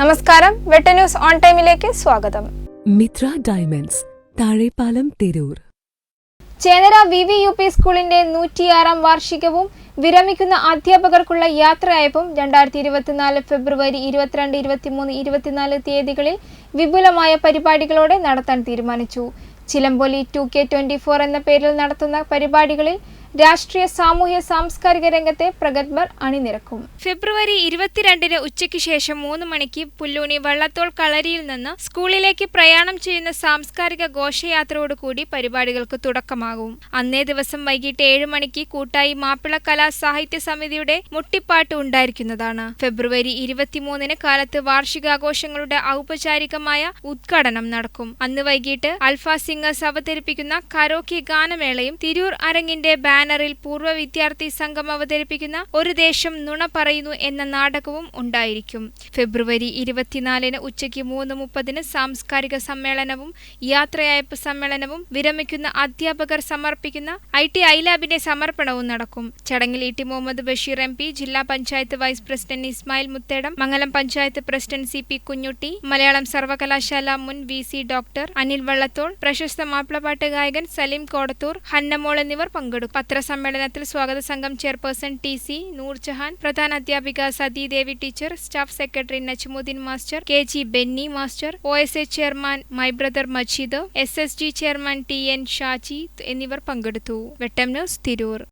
നമസ്കാരം. വെട്ട news on ടൈമിലേക്ക് സ്വാഗതം. Mitra diamonds Thazhepalam Tirur. Chenara V V U P സ്കൂളിന്റെ നൂറ്റിയാറാം വാർഷികവും വിരമിക്കുന്ന അധ്യാപകർക്കുള്ള യാത്രയയപ്പും രണ്ടായിരത്തി ഇരുപത്തിനാല് ഫെബ്രുവരി ഇരുപത്തിരണ്ട് ഇരുപത്തിമൂന്ന് ഇരുപത്തിനാല് തീയതികളിൽ വിപുലമായ പരിപാടികളോടെ നടത്താൻ തീരുമാനിച്ചു. Chilamboli two K twenty four എന്ന പേരിൽ നടത്തുന്ന പരിപാടികളിൽ രാഷ്ട്രീയ സാമൂഹ്യ സാംസ്കാരിക രംഗത്തെ പ്രഗത്ഭർ അണിനിരക്കും. ഫെബ്രുവരി ഇരുപത്തിരണ്ടിന് ഉച്ചയ്ക്ക് ശേഷം മൂന്ന് മണിക്ക് പുല്ലൂണി വള്ളത്തോൾ കളരിയിൽ നിന്ന് സ്കൂളിലേക്ക് പ്രയാണം ചെയ്യുന്ന സാംസ്കാരിക ഘോഷയാത്രയോടുകൂടി പരിപാടികൾക്ക് തുടക്കമാകും. അന്നേ ദിവസം വൈകിട്ട് ഏഴ് മണിക്ക് കൂട്ടായി മാപ്പിള കലാ സാഹിത്യ സമിതിയുടെ മുട്ടിപ്പാട്ട് ഉണ്ടായിരിക്കുന്നതാണ്. ഫെബ്രുവരി ഇരുപത്തിമൂന്നിന് കാലത്ത് വാർഷികാഘോഷങ്ങളുടെ ഔപചാരികമായ ഉദ്ഘാടനം നടക്കും. അന്ന് വൈകിട്ട് അൽഫ സിംഗേഴ്സ് അവതരിപ്പിക്കുന്ന കരോക്കി ഗാനമേളയും തിരൂർ അരങ്ങിന്റെ ബാനറിൽ പൂർവ വിദ്യാർത്ഥി സംഘം അവതരിപ്പിക്കുന്ന ഒരു ദേശം നുണ പറയുന്നു എന്ന നാടകവും ഉണ്ടായിരിക്കും. ഫെബ്രുവരി ഇരുപത്തിനാലിന് ഉച്ചയ്ക്ക് മൂന്ന് മുപ്പതിന് സാംസ്കാരിക സമ്മേളനവും യാത്രയയപ്പ് സമ്മേളനവും വിരമിക്കുന്ന അധ്യാപകർ സമർപ്പിക്കുന്ന ഐ ടി ഐലാബിന്റെ സമർപ്പണവും നടക്കും. ചടങ്ങിൽ E T Muhammad Basheer M P ജില്ലാ panchayat vice president Ismail Muthedam Mangalam panchayat president C P Kunhutty Malayalam സർവകലാശാല മുൻ V C doctor Anil Vallathol പ്രശസ്ത മാപ്പിളപ്പാട്ട് ഗായകൻ സലീം കോടത്തൂർ ഹന്നമോൾ എന്നിവർ പങ്കെടുക്കും. പത്രസമ്മേളനത്തിൽ സ്വാഗത സംഘം ചെയർപേഴ്സൺ ടി സി നൂർജഹാൻ പ്രധാന അധ്യാപിക Sathi Devi teacher staff secretary Najmudheen master K G Benny master O S A chairman my brother Majeed S S G chairman T N Shaji എന്നിവർ പങ്കെടുത്തു. വെട്ടം ന്യൂസ് തിരൂർ.